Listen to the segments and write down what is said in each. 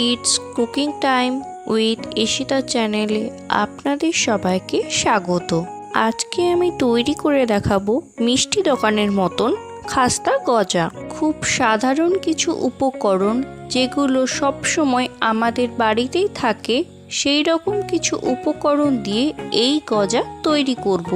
It's cooking time with Ishita চ্যানেলে আপনাদের সবাইকে স্বাগত আজকে আমি তৈরি করে দেখাবো মিষ্টি দোকানের মতন খাস্তা গজা খুব সাধারণ কিছু উপকরণ যেগুলো সব সময় আমাদের বাড়িতেই থাকে সেই রকম কিছু উপকরণ দিয়ে এই গজা তৈরি করব।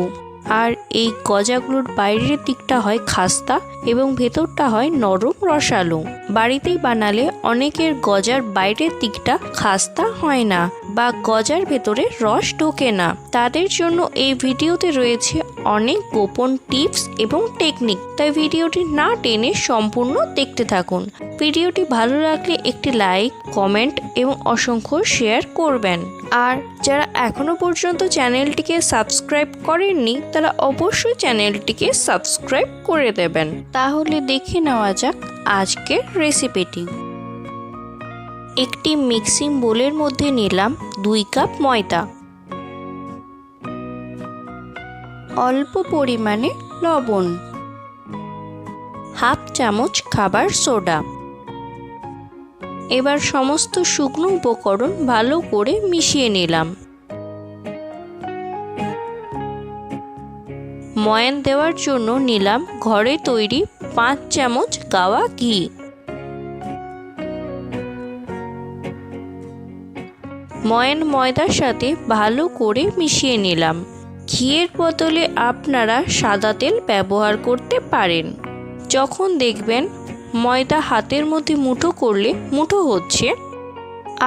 আর এই গজাগুলোর বাইরের দিকটা হয় খাস্তা এবং ভেতরটা হয় নরম রসালো। বাড়িতেই বানালে অনেকের গজার বাইরের দিকটা খাস্তা হয় না বা গজার ভেতরে রস ঢোকে না। তাদের জন্য এই ভিডিওতে রয়েছে অনেক গোপন টিপস এবং টেকনিক। তাই ভিডিওটি না টেনে সম্পূর্ণ দেখতে থাকুন। ভিডিওটি ভালো লাগলে একটি লাইক, কমেন্ট এবং অসংখ্য শেয়ার করবেন। আর যারা এখনও পর্যন্ত চ্যানেলটিকে সাবস্ক্রাইব করেননি, তারা অবশ্যই চ্যানেলটিকে সাবস্ক্রাইব করে দেবেন। তাহলে দেখে নেওয়া যাক আজকের রেসিপিটি। একটি মিক্সিং বোলের মধ্যে নিলাম দুই কাপ ময়দা। অল্প পরিমাণে লবণ। হাফ চামচ খাবার সোডা। এবার সমস্ত শুকনো উপকরণ ভালো করে মিশিয়ে নিলাম। ময়ান দেওয়ার জন্য নিলাম ঘরে তৈরি পাঁচ চামচ গাওয়া ঘি। ময়ান ময়দার সাথে ভালো করে মিশিয়ে নিলাম। ঘিয়ের বদলে আপনারা সাদা তেল ব্যবহার করতে পারেন। যখন দেখবেন ময়দা হাতের মধ্যে মুঠো করলে মুঠো হচ্ছে,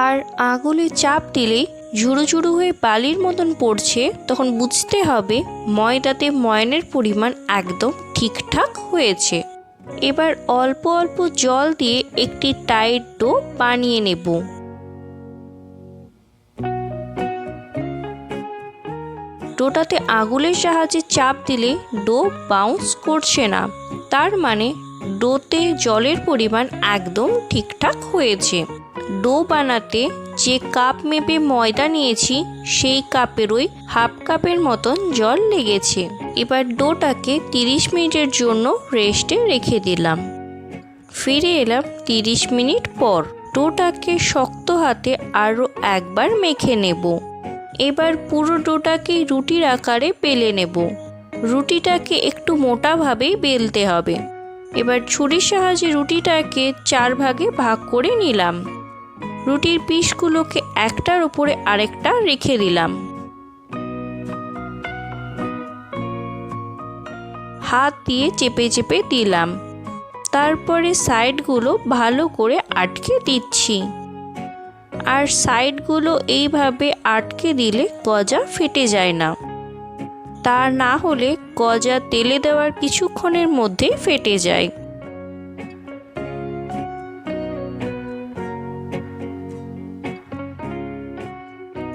আর আঙুলে চাপ দিলেই ঝুড়ো ঝুড়ো হয়ে বালির মতন পড়ছে, তখন বুঝতে হবে ময়দাতে ময়নের পরিমাণ একদম ঠিকঠাক হয়েছে। এবার অল্প অল্প জল দিয়ে একটি টাইট ডো বানিয়ে নেব। ডোটাতে আঙুলের সাহায্যে চাপ দিলে ডো বাউন্স করছে না। তার মানে ডোতে জলের পরিমাণ একদম ঠিকঠাক হয়েছে। ডো বানাতে যে কাপ মেপে ময়দা নিয়েছি, সেই কাপেরই হাফ কাপের মতন জল লেগেছে। এবার ডোটাকে তিরিশ মিনিটের জন্য রেস্টে রেখে দিলাম। ফিরে এলাম তিরিশ মিনিট পর। ডোটাকে শক্ত হাতে আরও একবার মেখে নেব। এবার পুরো ডোটাকে রুটির আকারে বেলে নেব। রুটিটাকে একটু মোটাভাবেই বেলতে হবে। এবার ছুরির সাহায্যে রুটিটাকে চার ভাগে ভাগ করে নিলাম। রুটির পিসগুলোকে একটার উপরে আরেকটা রেখে দিলাম। হাত দিয়ে চেপে চেপে দিলাম। তারপরে সাইডগুলো ভালো করে আটকে দিচ্ছি। আর সাইডগুলো এইভাবে আটকে দিলে গজা ফেটে যায় না। তা না হলে গজা তেলে দেওয়ার কিছুক্ষণের মধ্যে ফেটে যায়।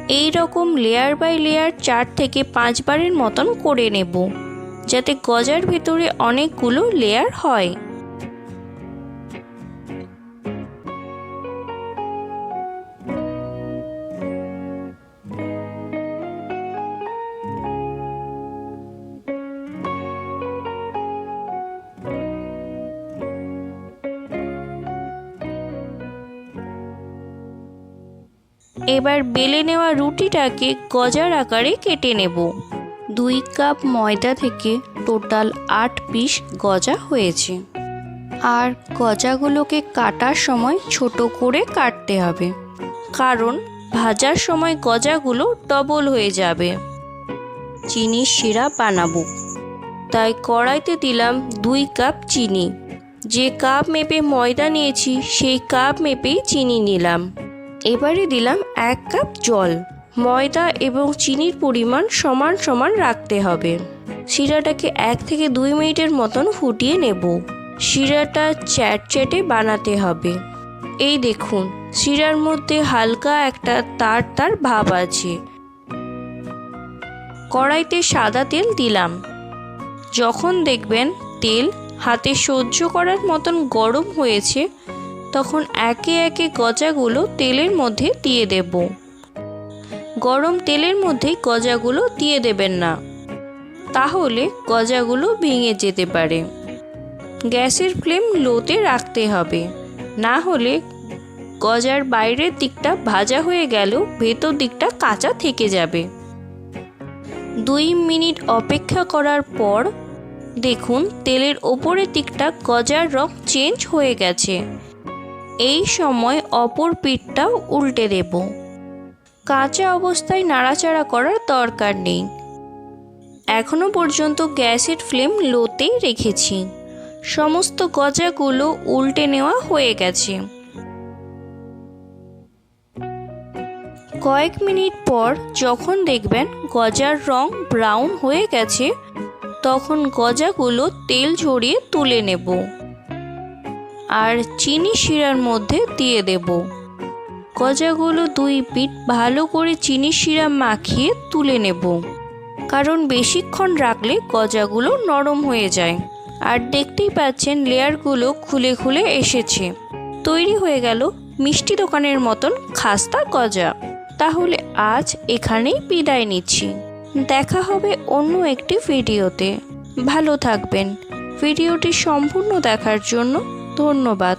এই রকম লেয়ার বাই লেয়ার চার থেকে পাঁচবারের মতন করে নেব, যাতে গজার ভেতরে অনেকগুলো লেয়ার হয়। এবার বেলে নেওয়া রুটিটাকে গজার আকারে কেটে নেব। দুই কাপ ময়দা থেকে টোটাল আট পিস গজা হয়েছে। আর গজাগুলোকে কাটার সময় ছোট করে কাটতে হবে। কারণ ভাজার সময় গজাগুলো ডবল হয়ে যাবে। চিনির সিরাপ বানাবো। তাই কড়াইতে দিলাম দুই কাপ চিনি। যে কাপ মেপে ময়দা নিয়েছি, সেই কাপ মেপেই চিনি নিলাম। এবারে দিলাম এক কাপ জল। ময়দা এবং চিনির পরিমাণ সমান সমান রাখতে হবে। শিরাটাকে এক থেকে দুই মিনিটের মতন ফুটিয়ে নেব। শিরাটা চ্যাটচ্যাটে বানাতে হবে। এই দেখুন, শিরার মধ্যে হালকা একটা তার তার ভাব আছে। কড়াইতে সাদা তেল দিলাম। যখন দেখবেন তেল হাতে সহ্য করার মতন গরম হয়েছে তখন একে একে গজাগুলো তেলের মধ্যে দিয়ে দেব। গরম তেলের মধ্যে গজাগুলো দিয়ে দেবেন না। তাহলে গজাগুলো ভেঙে যেতে পারে। গ্যাসের ফ্লেম লোতে রাখতে হবে। না হলে গজার বাইরের দিকটা ভাজা হয়ে গেলেও ভেতর দিকটা কাঁচা থেকে যাবে। দুই মিনিট অপেক্ষা করার পর দেখুন তেলের ওপরের দিকটা গজার রং চেঞ্জ হয়ে গেছে। এই সময় অপর পিঠটাও উল্টে দেব। কাঁচা অবস্থায় নাড়াচাড়া করার দরকার নেই। এখনও পর্যন্ত গ্যাসের ফ্লেম লোতেই রেখেছি। সমস্ত গজাগুলো উল্টে নেওয়া হয়ে গেছে। কয়েক মিনিট পর যখন দেখবেন গজার রং ব্রাউন হয়ে গেছে, তখন গজাগুলো তেল ঝরিয়ে তুলে নেব। আর চিনি শিরার মধ্যে দিয়ে দেব। গজাগুলো দুই পিঠ ভালো করে চিনি শিরা মাখিয়ে তুলে নেব। কারণ বেশিক্ষণ রাখলে গজাগুলো নরম হয়ে যায়। আর দেখতেই পাচ্ছেন লেয়ারগুলো খুলে খুলে এসেছে। তৈরি হয়ে গেল মিষ্টি দোকানের মতন খাস্তা গজা। তাহলে আজ এখানেই বিদায় নিচ্ছি। দেখা হবে অন্য একটি ভিডিওতে। ভালো থাকবেন। ভিডিওটি সম্পূর্ণ দেখার জন্য ধন্যবাদ।